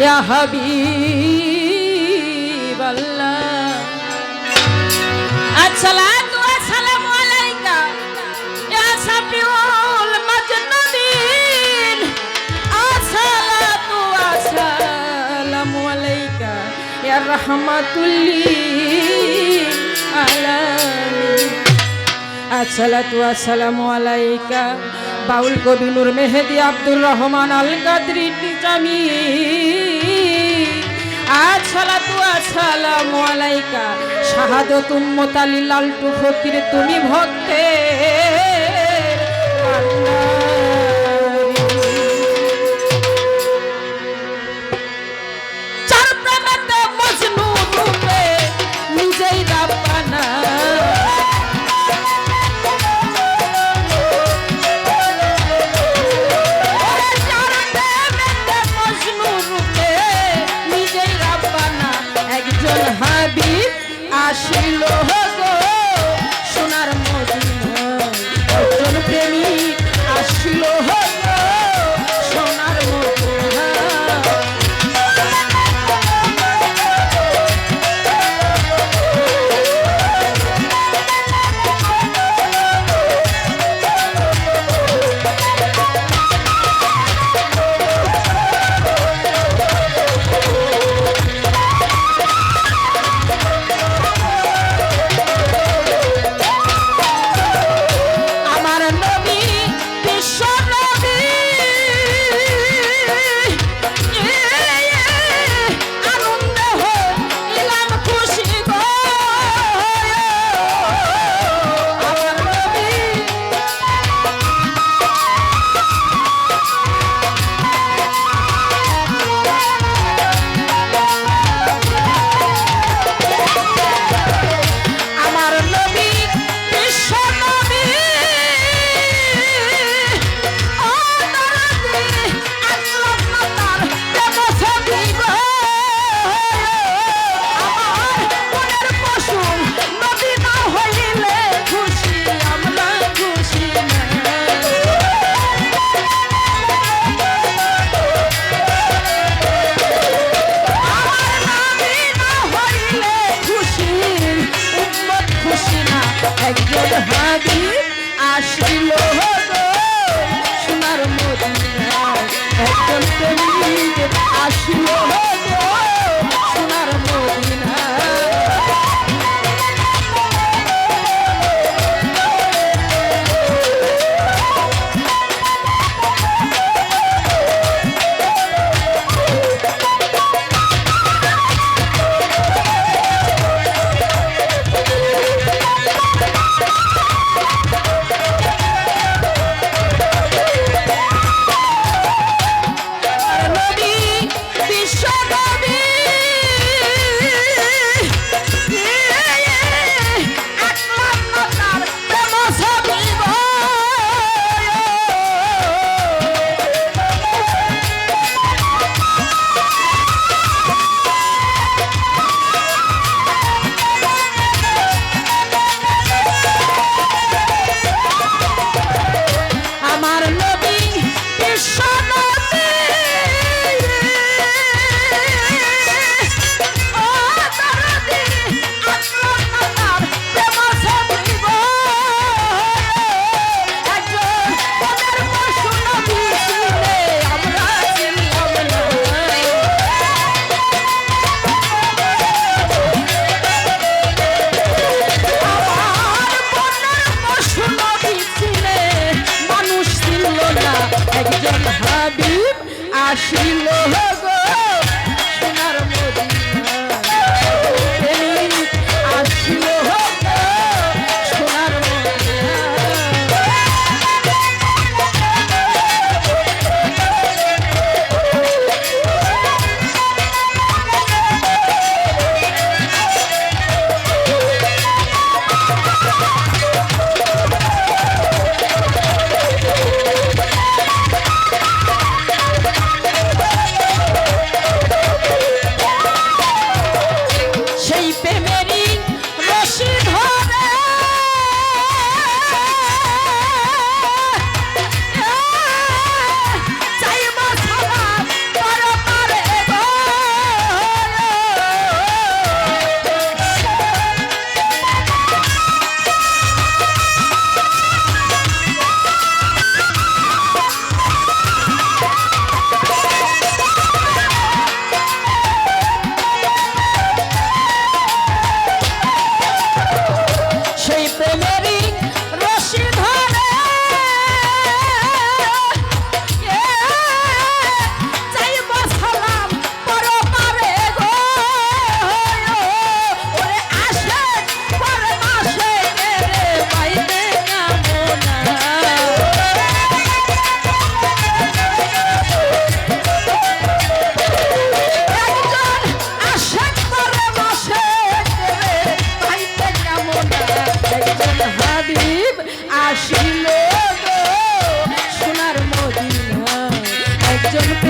ইয়া হাবিব আল্লাহ আসসালাতু আসসালামু আলাইকা ইয়া সাফিউল মাজনুদিন আসসালাতু আসসালামু আলাইকা ইয়া রাহমাতুল লিল আলামিন আসসালাতু আসসালামু আলাইকা বাউল কবি নুর মেহেদি আব্দুর রহমান আল কাদরি নিজামি। আসসালাতু আসসালামু আলাইকা শাহাদাত উম্মত আলী লালটু ফকির, তুমি ভক্তে। আল্লাহ। Thank you. Aseel Jennifer.